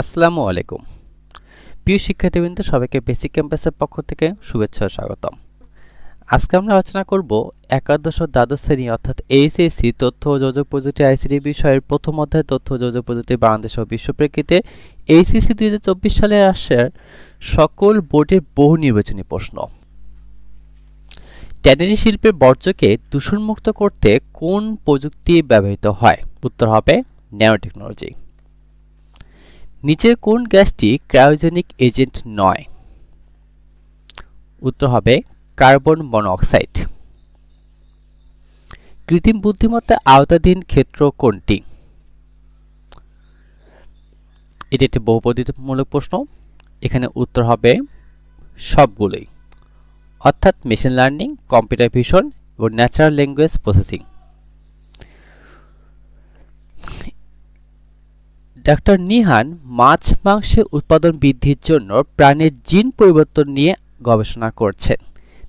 আসসালামু আলাইকুম। প্রিয় শিক্ষার্থীবৃন্দ, সবাইকে বেসিক ক্যাম্পাসের পক্ষ থেকে শুভেচ্ছা স্বাগতম। আজকে আমরা আলোচনা করব একাদশ ও দ্বাদশ শ্রেণি অর্থাৎ এইচএসসি তথ্য ও যোগাযোগ প্রযুক্তি আইসিটি বিষয়ের প্রথম অধ্যায় তথ্য ও যোগাযোগ প্রযুক্তি বাংলাদেশ ও বিশ্ব প্রেক্ষিতে এইচএসসি দুই হাজার চব্বিশ সালে আসার সকল বোর্ডের বহু নির্বাচনী প্রশ্ন। ট্যানারি শিল্পের বর্জ্যকে দূষণমুক্ত করতে কোন প্রযুক্তি ব্যবহৃত হয়? উত্তর হবে ন্যানো টেকনোলজি নিচের কোন গ্যাসটি ক্রায়োজেনিক এজেন্ট নয়? উত্তর হবে কার্বন মনোঅক্সাইড কৃত্রিম বুদ্ধিমত্তা আওতাধীন ক্ষেত্র কোনটি? এটি একটি বহুপদীমূলক প্রশ্ন। এখানে উত্তর হবে সবগুলোই। অর্থাৎ মেশিন লার্নিং, কম্পিউটার ভিশন এবং natural language processing. Doctor Nihan মাছ মাংসের উৎপাদন বৃদ্ধির জন্য প্রাণীর জিন পরিবর্তন নিয়ে গবেষণা করছেন।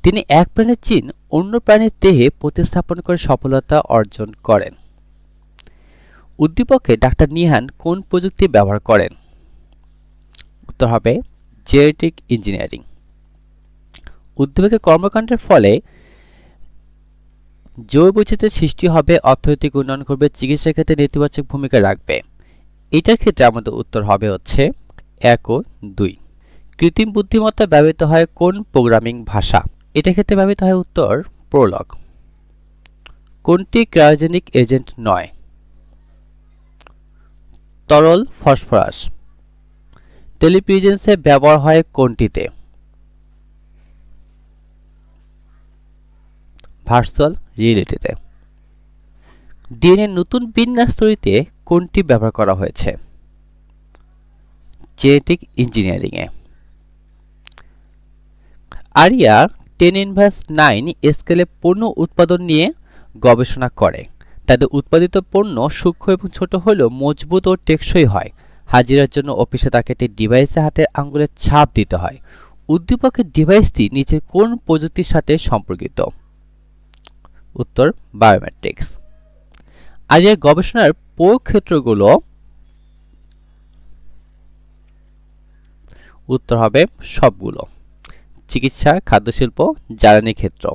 তিনি এক প্রাণীর জিন অন্য প্রাণীর দেহে প্রতিস্থাপন করে সফলতা অর্জন করেন। উদ্দীপকে ডাক্তার নিহান কোন প্রযুক্তি ব্যবহার করেন? উত্তর হবে, জেনেটিক ইঞ্জিনিয়ারিং। উদ্দীপকের কর্মকাণ্ডের ফলে জৈব বৈচিত্র্যের সৃষ্টি হবে, অর্থনৈতিক উন্নয়ন করবে চিকিৎসা ক্ষেত্রে নেতিবাচক ভূমিকা রাখবে। এটার ক্ষেত্রে আমাদের উত্তর হবে হচ্ছে এক ও দুই। কৃত্রিম বুদ্ধিমত্তা ব্যবহৃত হয় কোন প্রোগ্রামিং ভাষা? এটা ক্ষেত্রে ব্যবহৃত হয় উত্তর প্রোলগ কোনটি ক্রায়োজেনিক এজেন্ট নয়? তরল ফসফরাস টেলিপ্রিজেন্সে ব্যবহার হয় কোনটিতে? ভার্চুয়াল রিয়েলিটিতে ডিএনএ নতুন বিন্যাস তৈরিতে কোনটি ব্যবহার করা হয়েছে? জেনেটিক ইঞ্জিনিয়ারিংয়ে আরিয়া টেন ইনভার্স নাইন স্কেলে পণ্য উৎপাদন নিয়ে গবেষণা করে। তাদের উৎপাদিত পণ্য সূক্ষ্ম এবং ছোট হলেও মজবুত ও টেকসই হয়। হাজিরার জন্য অফিসে তাকে একটি ডিভাইসে হাতের আঙ্গুলের ছাপ দিতে হয়। উদ্দীপকের ডিভাইসটি নিচের কোন প্রযুক্তির সাথে সম্পর্কিত? উত্তর বায়োমেট্রিক্স আরিয়ার গবেষণার প্রয়োগ ক্ষেত্রগুলো উত্তর হবে সবগুলো। চিকিৎসা, খাদ্যশিল্প, জ্বালানি ক্ষেত্র।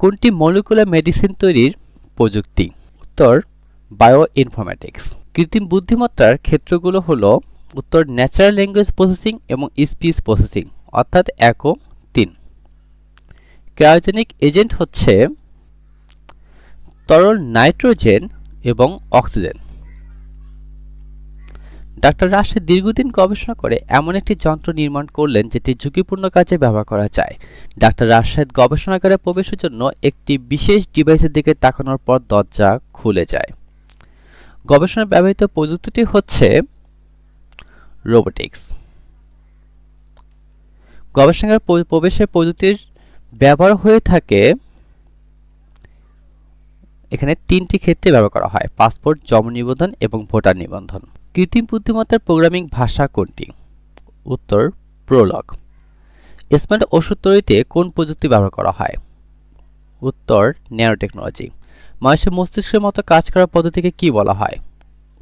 কোনটি মলিকুলার মেডিসিন তৈরির প্রযুক্তি? উত্তর বায়ো ইনফরমেটিক্স কৃত্রিম বুদ্ধিমত্তার ক্ষেত্রগুলো হলো উত্তর ন্যাচারাল ল্যাঙ্গুয়েজ প্রসেসিং এবং স্পিচ প্রসেসিং অর্থাৎ এক ও তিন। ক্রায়োজেনিক এজেন্ট হচ্ছে তরল নাইট্রোজেন এবং অক্সিজেন। ডাক্তার রাশেদ দীর্ঘদিন গবেষণা করে এমন একটি যন্ত্র নির্মাণ করলেন যেটি ঝুঁকিপূর্ণ কাজে ব্যবহার করা যায়। ডাক্তার রাশেদ গবেষণাগারে প্রবেশের জন্য একটি বিশেষ ডিভাইসের দিকে তাকানোর পর দরজা খুলে যায়। গবেষণায় ব্যবহৃত প্রযুক্তিটি হচ্ছে রোবোটিক্স। গবেষণাগার প্রবেশের প্রযুক্তির ব্যবহার হয়ে থাকে এখানে তিনটি ক্ষেত্রে ব্যবহার করা হয়, পাসপোর্ট, জন্ম নিবন্ধন এবং ভোটার নিবন্ধন। কৃত্রিম বুদ্ধিমত্তার প্রোগ্রামিং ভাষা কোনটি? উত্তর, প্রোলগ। স্মার্ট ওষুধ তৈরিতে কোন প্রযুক্তি ব্যবহার করা হয়? উত্তর ন্যানো টেকনোলজি মানুষের মস্তিষ্কের মতো কাজ করার পদ্ধতিকে কি বলা হয়?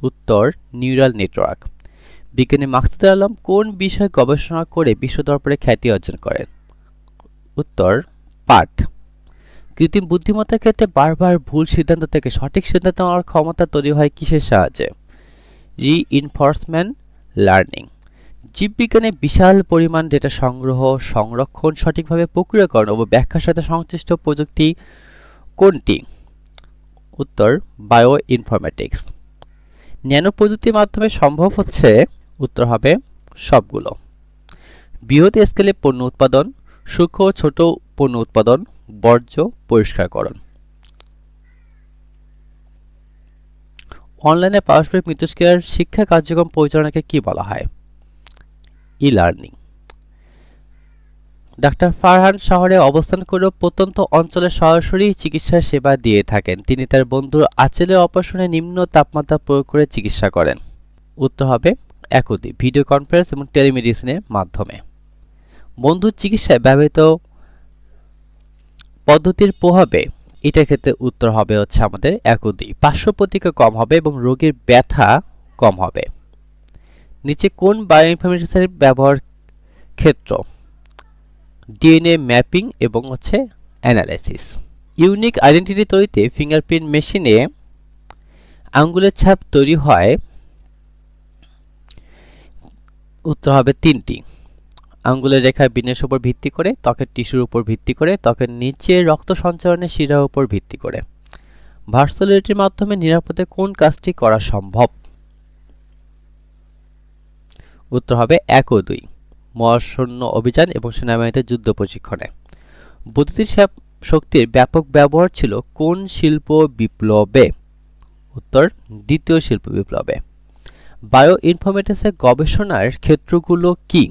উত্তর, নিউরাল নেটওয়ার্ক। বিজ্ঞানী মাকসুদ আলম কোন বিষয়ে গবেষণা করে বিশ্ব দরবারে খ্যাতি অর্জন করেন? উত্তর, পাঠ। কৃত্রিম বুদ্ধিমত্তার ক্ষেত্রে বারবার ভুল সিদ্ধান্ত থেকে সঠিক সিদ্ধান্ত নেওয়ার ক্ষমতা তৈরি হয় কিসের সাহায্যে? রিইনফোর্সমেন্ট লার্নিং জীববিজ্ঞানে বিশাল পরিমাণ ডেটা সংগ্রহ, সংরক্ষণ, সঠিকভাবে প্রক্রিয়াকরণ ও ব্যাখ্যার সাথে সংশ্লিষ্ট প্রযুক্তি কোনটি? উত্তর বায়ো ইনফরমেটিক্স ন্যানো প্রযুক্তির মাধ্যমে সম্ভব হচ্ছে, উত্তর হবে সবগুলো। বৃহৎ স্কেলে পণ্য উৎপাদন সূক্ষ্ম ছোট পণ্য উৎপাদন, বর্জ্য পরিষ্কারকরণ। অনলাইনে পারস্পরিক মিথস্ক্রিয়ার শিক্ষা কার্যক্রম পরিচালনাকে কি বলা হয়? ই লার্নিং ডাক্তার ফারহান শহরে অবস্থান করেও প্রত্যন্ত অঞ্চলে সরাসরি চিকিৎসা সেবা দিয়ে থাকেন। তিনি তার বন্ধুর আচেলের অপারেশনে নিম্ন তাপমাত্রা প্রয়োগ করে চিকিৎসা করেন। উত্তর হবে, একদি। ভিডিও কনফারেন্স এবং টেলিমেডিসিনের মাধ্যমে। বন্ধুর চিকিৎসায় ব্যবহৃত পদ্ধতির প্রভাবে এটার ক্ষেত্রে উত্তর হবে হচ্ছে আমাদের এক দুই পার্শ্ব প্রতিক্রিয়া কম হবে এবং রোগীর ব্যথা কম হবে। নিচে কোন বায়োইনফরমেশনের ব্যবহার ক্ষেত্র? ডিএনএ ম্যাপিং এবং হচ্ছে অ্যানালাইসিস। ইউনিক আইডেন্টিটি তৈরিতে ফিঙ্গারপ্রিন্ট মেশিনে আঙ্গুলের ছাপ তৈরি হয়। উত্তর হবে তিনটি। আঙ্গুলের রেখার বিন্যাসের উপর ভিত্তি করে, ত্বকের টিস্যুর উপর ভিত্তি করে, ত্বকের নিচে রক্ত সঞ্চালনের শিরার উপর ভিত্তি করে। ভার্সুয়ালিটির মাধ্যমে নিরাপদে কোন কাজটি করা সম্ভব? উত্তর হবে এক ও দুই মহাশূন্য অভিযান এবং সেনাবাহিনীতে যুদ্ধ প্রশিক্ষণে। বৈদ্যুতিক শক্তির ব্যাপক ব্যবহার ছিল কোন শিল্প বিপ্লবে? উত্তর, দ্বিতীয় শিল্প বিপ্লবে। বায়ো ইনফরমেটিক্সের গবেষণার ক্ষেত্রগুলো কি?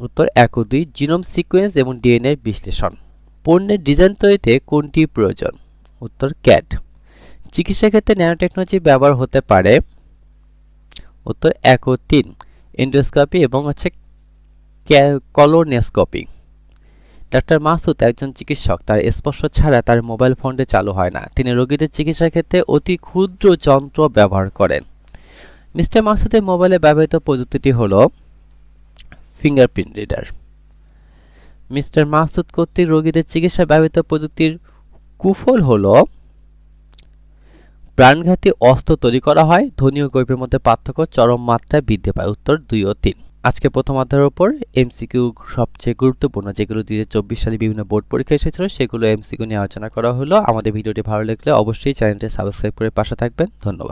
উত্তর এক ও দুই জিনোম সিকোয়েন্স এবং ডিএনএ বিশ্লেষণ। পণ্যের ডিজাইন তৈরিতে কোনটি প্রয়োজন? উত্তর ক্যাট। চিকিৎসা ক্ষেত্রে ন্যানোটেকনোলজি ব্যবহার হতে পারে। উত্তর এক ও তিন, এন্ডোস্কোপি এবং হচ্ছে কলোনেস্কোপি। ডাক্তার মাসুদ একজন চিকিৎসক, তার স্পর্শ ছাড়া তার মোবাইল ফোনটি চালু হয় না। তিনি রোগীদের চিকিৎসার ক্ষেত্রে অতি ক্ষুদ্র যন্ত্র ব্যবহার করেন। মিস্টার মাসুদের মোবাইলে ব্যবহৃত প্রযুক্তিটি হল ফিঙ্গারপ্রিন্ট রিডার মিস্টার মাসুদ কর্তৃক রোগীদের চিকিৎসায় ব্যবহৃত প্রযুক্তির কুফল হল, প্রাণঘাতী অস্ত্র তৈরি করা হয় ধনী ও গরিবের মধ্যে পার্থক্য চরম মাত্রায় বৃদ্ধি পায়। উত্তর দুই ও তিন। আজকে প্রথম অধ্যায়ের উপর এমসিকিউ সবচেয়ে গুরুত্বপূর্ণ, যেগুলো দুই সালে বিভিন্ন বোর্ড পরীক্ষা এসেছিল, সেগুলো এমসিকিউ নিয়ে আলোচনা করা হলো। আমাদের ভিডিওটি ভালো লাগলে অবশ্যই চ্যানেলটি সাবস্ক্রাইব করে পাশে থাকবেন। ধন্যবাদ।